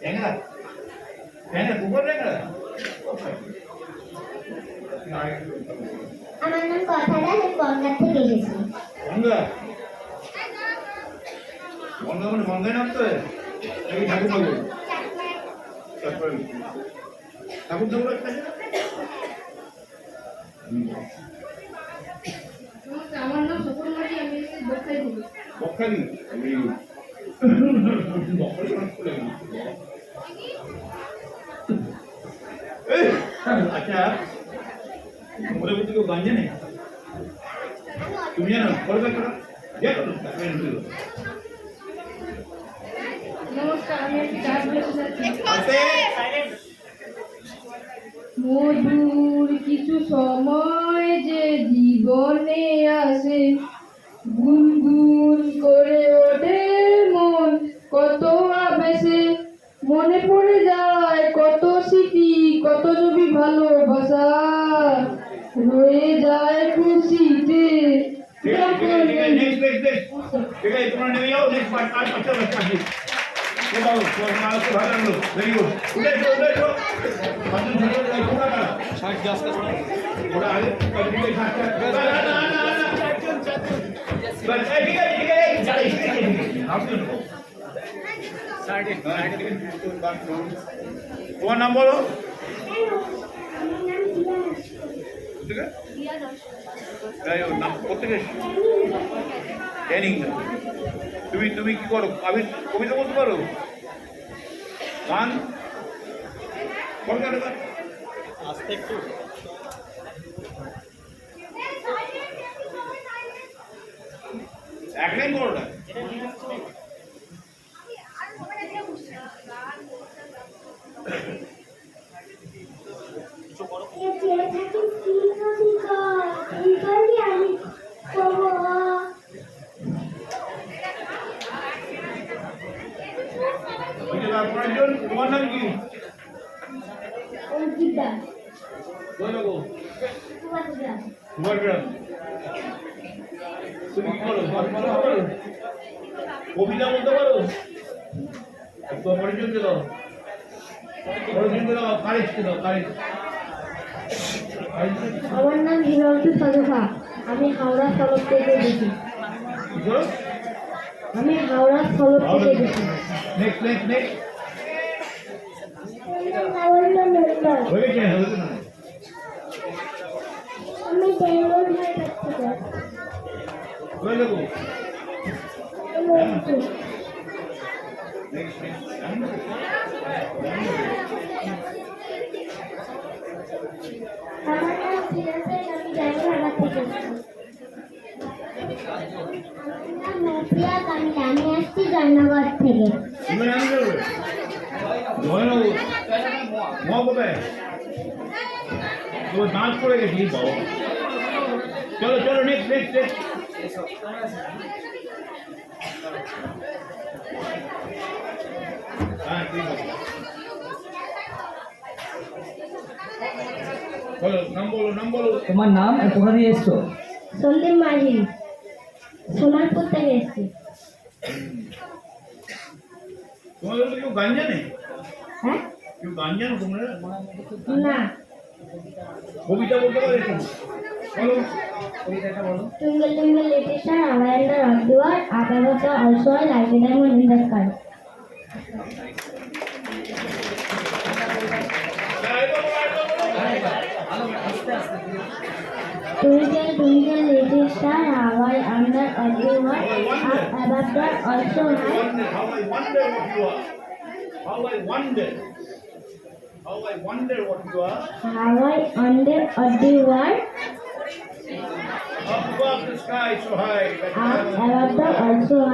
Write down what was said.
ট্যাংরা ট্যাংরা কুকুর ট্যাংরা আমার নাম কথাটা আমি গঙ্গা থেকে এসেছি গঙ্গা গঙ্গা মানে গঙ্গায় নামতে নাকি ঠাকুর ঠাকুর ঠাকুর ঠাকুর একটা। আমার নাম সফল মাটি আমি বকখালি বকখালি মধুর কিছু সময় যে জীবনে আসে গুনগুন করে ভালোবাসা রয়ে যায় খুশিতে ঠিক আছে, ঠিক তুমি তুমি কি করো? কবি কবিতা বলতে পারো? গান? কোন গান। গান এক লাইন করো না। তোমার নাম কি অঙ্কিতা তোমার গ্রাম তুমি কি করো কবিতা বলতে পারো? একটু পরিচয় দাও পরিচয় দাও কারেজ দাও আমার নাম হিমাংশু সজফা আমি হাওড়া সড়ক থেকে দেখি আমি হাওড়া সড়ক থেকে দেখি নেক্সট লাবণ্য মন্ডল হয়ে গেছে হয়ে গেছে না আমি বেঙ্গল থেকে হয়ে যাব মন্টু নেক্সট নেক্সট আমার নাম ফিরাসেন আমি জায়গাঘাট থেকে আমার নাম মফিয়া কামিল করে গেছি চলো চলো নেক্সট বলো নাম বলো নাম বলো। তোমার নাম আর কোথা থেকে এসছো? সন্দীপ মাঝি সোনারপুর থেকে এসেছি। তোমাদের তো কেউ গান জানে? হ্যাঁ? কেউ গান জানো তোমরা? না। কবিতা বলতে পারে তো বলো। কবিতাটা বলো Twinkle twinkle little star, how I wonder of the world, up above the also a light diamond in the sky. Twinkle twinkle little star, how I wonder of the world, up above the also wonder, how I wonder what you are. How I wonder. How I wonder what you are. How I wonder of the world, Up above the sky so high. Up above the also